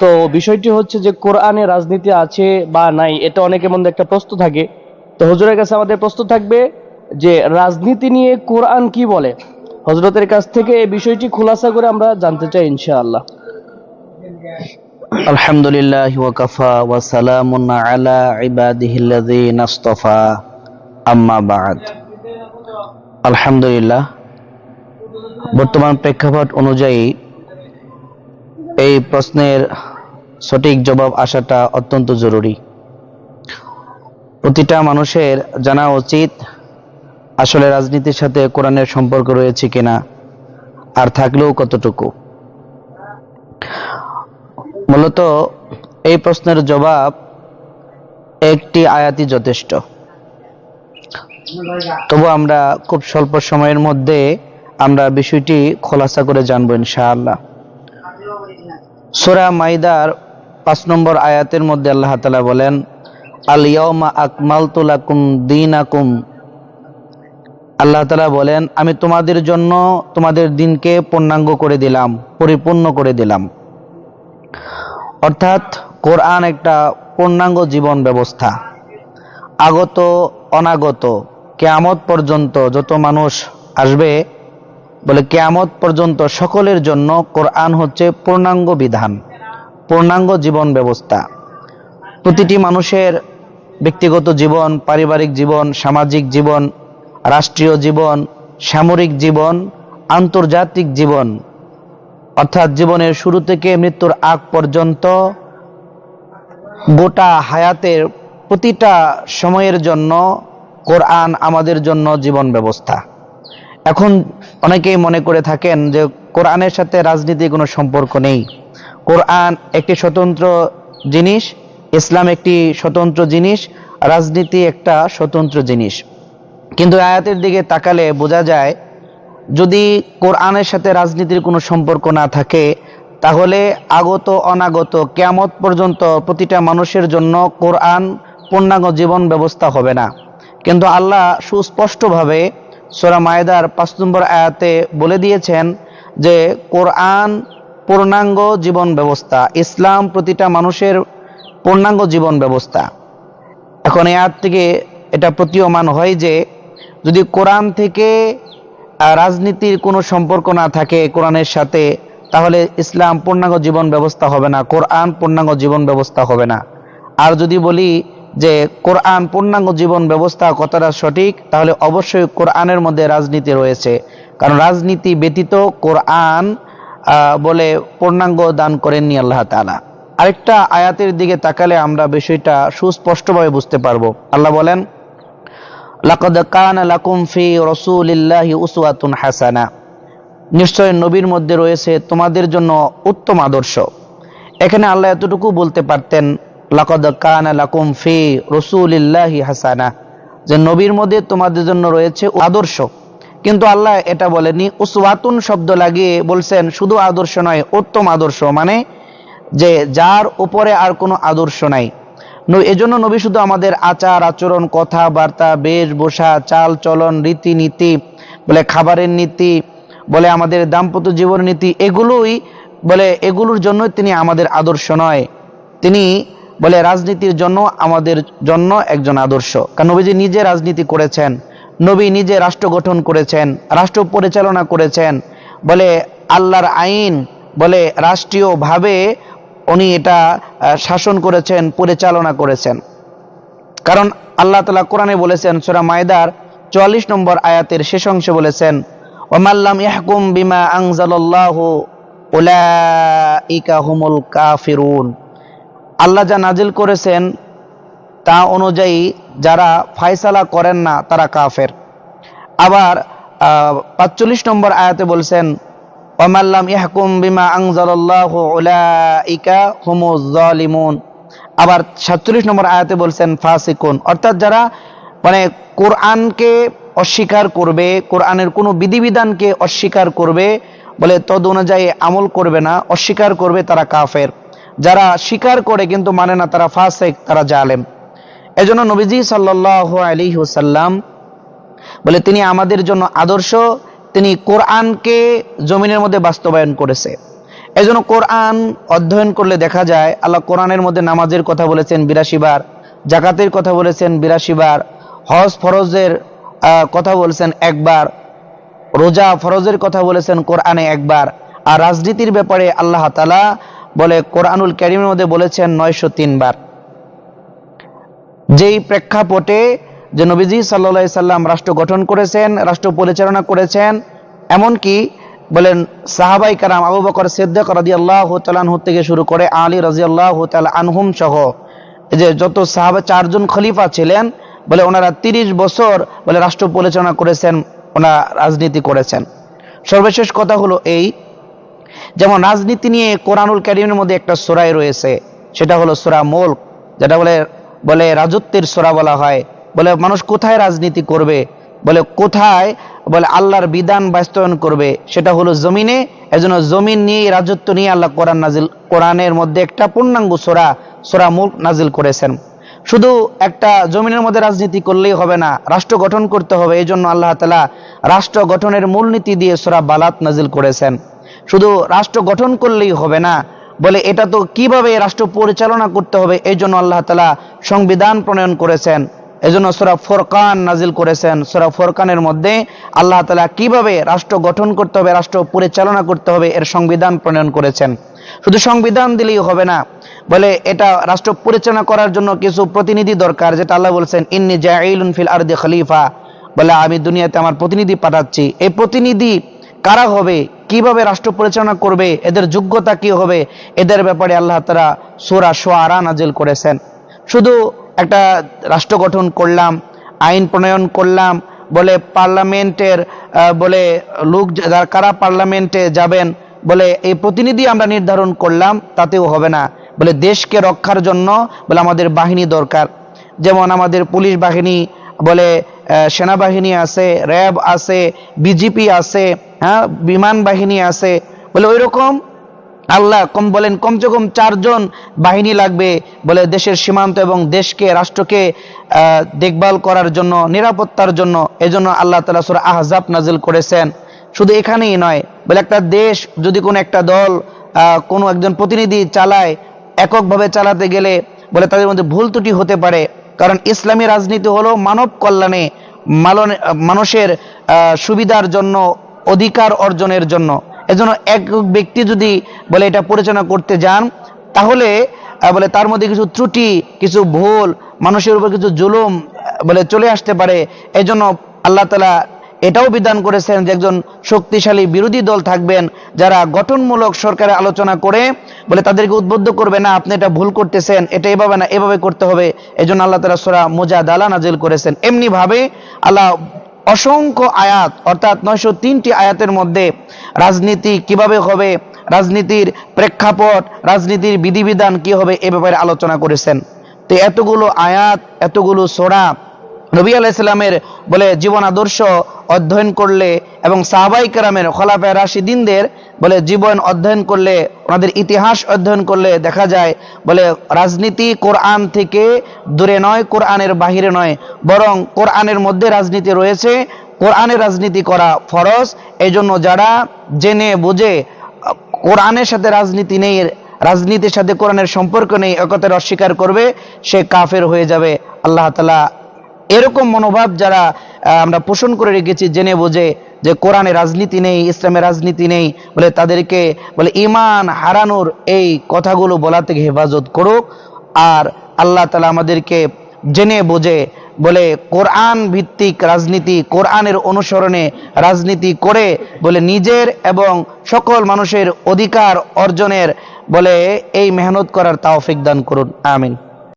তো বিষয়টি হচ্ছে যে কোরআনে রাজনীতি আছে বা নাই, এটা অনেকের মধ্যে একটা প্রশ্ন থাকে। তো হুজুরের কাছে আমাদের প্রশ্ন থাকবে যে রাজনীতি নিয়ে কোরআন কি বলে? হজরতের কাছ থেকে এই বিষয়টি খোলাসা করে আমরা জানতে চাই ইনশাআল্লাহ। আলহামদুলিল্লাহ ওয়াকাফা ওয়া সালামুন আলা ইবাদিহিল্লাযীনা ইসতাফা আম্মা বাদ। আলহামদুলিল্লাহ, বর্তমান প্রেক্ষাপট অনুযায়ী এই প্রশ্নের সঠিক জবাব আসাটা অত্যন্ত জরুরি। প্রতিটা মানুষের জানা উচিত আসলে রাজনীতির সাথে কোরআনের সম্পর্ক রয়েছে কিনা, আর থাকলেও কতটুকু। মূলত এই প্রশ্নের জবাব একটি আয়াতি যথেষ্ট। তবু আমরা খুব স্বল্প সময়ের মধ্যে আমরা বিষয়টি খোলাসা করে জানব ইনশাআল্লাহ। সূরা মাইদার পাঁচ নম্বর আয়াতের মধ্যে আল্লাহ তাআলা বলেন আল ইয়াউমা আকমালতু দিন দীনাকুম। আল্লাহ তাআলা বলেন, আমি তোমাদের জন্য তোমাদের দিনকে পূর্ণাঙ্গ করে দিলাম, পরিপূর্ণ করে দিলাম। অর্থাৎ কোরআন একটা পূর্ণাঙ্গ জীবন ব্যবস্থা, আগত, অনাগত, কেয়ামত পর্যন্ত যত মানুষ আসবে, বলে কেয়ামত পর্যন্ত সকলের জন্য কোরআন হচ্ছে পূর্ণাঙ্গ বিধান। পূর্ণাঙ্গ জীবন ব্যবস্থা। প্রতিটি মানুষের ব্যক্তিগত জীবন, পারিবারিক জীবন, সামাজিক জীবন, রাষ্ট্রীয় জীবন, সামরিক জীবন, আন্তর্জাতিক জীবন। অর্থাৎ জীবনের শুরু থেকে মৃত্যুর আগ পর্যন্ত গোটা হায়াতের প্রতিটা সময়ের জন্য কোরআন আমাদের জন্য জীবন ব্যবস্থা। এখন অনেকেই মনে করে থাকেন যে কোরআনের সাথে রাজনীতির কোনো সম্পর্ক নেই। কোরআন একটি স্বতন্ত্র জিনিস, ইসলাম একটি স্বতন্ত্র জিনিস, রাজনীতি একটা স্বতন্ত্র জিনিস। কিন্তু আয়াতের দিকে তাকালে বোঝা যায়, যদি কোরআনের সাথে রাজনীতির কোনো সম্পর্ক না থাকে, তাহলে আগত, অনাগত, কেয়ামত পর্যন্ত প্রতিটা মানুষের জন্য কোরআন পূর্ণাঙ্গ জীবন ব্যবস্থা হবে না। কিন্তু আল্লাহ সুস্পষ্টভাবে সোরা মায়েদার পাঁচ নম্বর আয়াতে বলে দিয়েছেন যে, কোরআন পূর্ণাঙ্গ জীবন ব্যবস্থা। ইসলাম প্রতিটা মানুষের পূর্ণাঙ্গ জীবন ব্যবস্থা। এখন আয়াত থেকে এটা প্রতীয়মান হয় যে, যদি কোরআন থেকে রাজনীতির কোনো সম্পর্ক না থাকে কোরআনের সাথে, তাহলে ইসলাম পূর্ণাঙ্গ জীবন ব্যবস্থা হবে না, কোরআন পূর্ণাঙ্গ জীবন ব্যবস্থা হবে না। আর যদি বলি যে, কোরআন পূর্ণাঙ্গ জীবন ব্যবস্থা কতটা সঠিক, তাহলে অবশ্যই কোরআনের মধ্যে রাজনীতি রয়েছে। কারণ রাজনীতি ব্যতীত কোরআন বলে পূর্ণাঙ্গ দান করেননি আল্লাহ তাআলা। আরেকটা আয়াতের দিকে তাকালে আমরা বিষয়টা সুস্পষ্টভাবে বুঝতে পারব। আল্লাহ বলেন, লাকদ কানা লাকুম ফি রাসূলিল্লাহি উসওয়াতুন হাসানা। নিশ্চয় নবীর মধ্যে রয়েছে তোমাদের জন্য উত্তম আদর্শ। এখানে আল্লাহ এতটুকু বলতে পারতেন, লাকদ কানা লাকুম ফি রাসূলিল্লাহি হাসানা। যে নবীর মধ্যে তোমাদের জন্য রয়েছে আদর্শ। কিন্তু আল্লাহ এটা বলেনি উসওয়াতুন শব্দ লাগিয়ে বলছেন, শুধু আদর্শ নয়, উত্তম আদর্শ মানে যে যার উপরে আর কোনো আদর্শ নাই। এজন্য নবী শুধু আমাদের আচার, আচরণ, কথাবার্তা, বেশভূষা, চাল চলন, রীতিনীতি, বলে খাবারের নীতি, বলে আমাদের দাম্পত্য জীবন নীতি, এগুলোই, বলে এগুলোর জন্য তিনি আমাদের আদর্শ নয়। তিনি, বলে রাজনীতির জন্য আমাদের জন্য একজন আদর্শ। কারণ নবীজি নিজে রাজনীতি করেছেন। নবী নিজে রাষ্ট্র গঠন করেছেন, রাষ্ট্র পরিচালনা করেছেন। বলে আল্লাহর আইন, বলে রাষ্ট্রীয়ভাবে উনি এটা শাসন করেছেন, পরিচালনা করেছেন। কারণ আল্লাহ তালা কোরআনে বলেছেন, সুরা মায়দার চুয়াল্লিশ নম্বর আয়াতের শেষ অংশে বলেছেন ওমাল্লাম ইয়াহকুম বিমা আনজালাল্লাহু উলাইকা হুমুল কাফিরুন। আল্লাহ যা নাজিল করেছেন তা অনুযায়ী যারা ফায়সালা করেন না, তারা কাফের। আবার পাঁচচল্লিশ নম্বর আয়াতে বলছেন ওমাল্লাম ইয়াহকুম বিমা আনজালাল্লাহু উলাইকা হুমুজ জালিমুন আবার সাতচল্লিশ নম্বর আয়াতে বলছেন, ফাসিকুন। অর্থাৎ যারা মানে কোরআনকে অস্বীকার করবে, কোরআনের কোনো বিধিবিধানকে অস্বীকার করবে, বলে তদ অনুযায়ী আমল করবে না, অস্বীকার করবে তারা কাফের। যারা স্বীকার করে কিন্তু মানে না, তারা ফাসেক, তারা জালেম। এজন্য নবীজি সাল্লাল্লাহু আলী ওয়াসাল্লাম বলে তিনি আমাদের জন্য আদর্শ, তিনি কোরআনকে জমিনের মধ্যে বাস্তবায়ন করেছে। এই জন্য কোরআন অধ্যয়ন করলে দেখা যায়, আল্লাহ কোরআনের মধ্যে নামাজের কথা বলেছেন বিরাশি বার, জাকাতের কথা বলেছেন বিরাশি বার, হজ ফরজের কথা বলেছেন একবার রোজা ফরজের কথা বলেছেন কোরআনে একবার আর রাজনীতির ব্যাপারে আল্লাহ তালা বলে কোরআনুল ক্যারিমের মধ্যে বলেছেন নয়শো তিনবার যেই প্রেক্ষাপটে যে নবীজি সাল্লা সাল্লাম রাষ্ট্র গঠন করেছেন, রাষ্ট্র পরিচালনা করেছেন, এমনকি বলেন সাহাবাই কারাম আবু বকর সিদ্দিক রাজি আল্লাহ তালানহু থেকে শুরু করে আলী রাজি আল্লাহ আনহুম সহ যে যত সাহাবা, চারজন খলিফা ছিলেন, বলে ওনারা তিরিশ বছর বলে রাষ্ট্র পরিচালনা করেছেন, ওনারা রাজনীতি করেছেন। সর্বশেষ কথা হলো এই, যেমন রাজনীতি নিয়ে কোরআনুল ক্যারিমের মধ্যে একটা সোরাই রয়েছে, সেটা হলো সোরা মোল যেটা বলে বলে রাজত্বের সোরা বলা হয়। বলে মানুষ কোথায় রাজনীতি করবে? বলে কোথায়? বলে আল্লাহর বিধান বাস্তবায়ন করবে? সেটা হলো জমিনে। এজন্য জমিন নিয়ে, রাজত্ব নিয়ে আল্লাহ কোরআন নাজিল কোরআনের মধ্যে একটা পূর্ণাঙ্গ সোরা সোরা মুল্ক নাজিল করেছেন। শুধু একটা জমিনের মধ্যে রাজনীতি করলেই হবে না, রাষ্ট্র গঠন করতে হবে। এই জন্য আল্লাহ তালা রাষ্ট্র গঠনের মূলনীতি দিয়ে সোরা বালাত নাজিল করেছেন। শুধু রাষ্ট্র গঠন করলেই হবে না, বলে এটা তো কীভাবে রাষ্ট্র পরিচালনা করতে হবে? এই জন্য আল্লাহ তালা সংবিধান প্রণয়ন করেছেন। এই জন্য সোরা ফোরকান নাজিল করেছেন। সোরা ফোরকানের মধ্যে আল্লাহ তালা কীভাবে রাষ্ট্র গঠন করতে হবে, রাষ্ট্র পরিচালনা করতে হবে, এর সংবিধান প্রণয়ন করেছেন। শুধু সংবিধান দিলেই হবে না, বলে এটা রাষ্ট্র পরিচালনা করার জন্য কিছু প্রতিনিধি দরকার, যেটা আল্লাহ বলছেন, ইন্নি জাইলুন ফিল আরদি খলিফা। বলে, আমি দুনিয়াতে আমার প্রতিনিধি পাঠাচ্ছি। এই প্রতিনিধি কারা হবে, কীভাবে রাষ্ট্র পরিচালনা করবে, এদের যোগ্যতা কি হবে, এদের ব্যাপারে আল্লাহ তারা সোরা সোয়ারা নাজিল করেছেন। শুধু একটা রাষ্ট্র গঠন করলাম, আইন প্রণয়ন করলাম, বলে পার্লামেন্টের বলে লোক কারা পার্লামেন্টে যাবেন, বলে এই প্রতিনিধি আমরা নির্ধারণ করলাম, তাতেও হবে না। বলে দেশকে রক্ষার জন্য, বলে আমাদের বাহিনী দরকার। যেমন আমাদের পুলিশ বাহিনী, বলে সেনাবাহিনী আছে, র্যাব আছে, বিজিপি আছে হ্যাঁ বিমান বাহিনী আছে, বলে ওই রকম আল্লাহ, কম বলেন কমসে কম চারজন বাহিনী লাগবে, বলে দেশের সীমান্ত এবং দেশকে, রাষ্ট্রকে দেখভাল করার জন্য, নিরাপত্তার জন্য, এজন্য আল্লাহ তালা সুরা আহজাব নাজিল করেছেন। শুধু এখানেই নয়, বলে একটা দেশ যদি কোনো একটা দল কোনো একজন প্রতিনিধি চালায়, এককভাবে চালাতে গেলে, বলে তাদের মধ্যে ভুল ত্রুটি হতে পারে। কারণ ইসলামী রাজনীতি হলো মানব কল্যাণে মানুষের সুবিধার জন্য, অধিকার অর্জনের জন্য। এজন্য এক ব্যক্তি যদি বলে এটা পরিচালনা করতে যান, তাহলে বলে তার মধ্যে কিছু ত্রুটি, কিছু ভুল, মানুষের উপর কিছু জুলুম বলে চলে আসতে পারে। এজন্য আল্লাহ তালা এটাও বিধান করেছেন যে একজন শক্তিশালী বিরোধী দল থাকবেন যারা গঠনমূলক সরকারের আলোচনা করে, বলে তাদেরকে উদ্বুদ্ধ করবে, না, আপনি এটা ভুল করতেছেন, এটা এভাবে না, এভাবে করতে হবে। এই জন্য আল্লাহ তালা সোরা মোজা দালা নাজিল করেছেন। এমনি ভাবে আল্লাহ অসংখ্য আয়াত, অর্থাৎ নয়শো তিনটি আয়াতের মধ্যে রাজনীতি কীভাবে হবে, রাজনীতির প্রেক্ষাপট, রাজনীতির বিধিবিধান কি হবে এ ব্যাপারে আলোচনা করেছেন। তো এতগুলো আয়াত, এতগুলো সোরা নবী আলাইসাল্লামের বলে জীবন আদর্শ অধ্যয়ন করলে এবং সাহাবাই কেরামের খলাফা রাশিদিনদের বলে জীবন অধ্যয়ন করলে, ওনাদের ইতিহাস অধ্যয়ন করলে দেখা যায় বলে রাজনীতি কোরআন থেকে দূরে নয়, কোরআনের বাহিরে নয়, বরং কোরআনের মধ্যে রাজনীতি রয়েছে কোরআনের রাজনীতি করা ফরজ। এই জন্য যারা জেনে, বুঝে, কোরআনের সাথে রাজনীতি নেই, রাজনীতির সাথে কোরআনের সম্পর্ক নেই, একতার অস্বীকার করবে, সে কাফের হয়ে যাবে। আল্লাহ তালা এরকম মনোভাব যারা আমরা পোষণ করে রেখেছি, জেনে বোঝে যে কোরআনে রাজনীতি নেই ইসলামের রাজনীতি নেই, বলে তাদেরকে, বলে ইমান হারানোর এই কথাগুলো বলা থেকে হেফাজত করুক। আর আল্লাহ তালা আমাদেরকে জেনে বোঝে, বলে কোরআন ভিত্তিক রাজনীতি, কোরআনের অনুসরণে রাজনীতি করে, বলে নিজের এবং সকল মানুষের অধিকার অর্জনের, বলে এই মেহনত করার তাওফিক দান করুন। আমিন।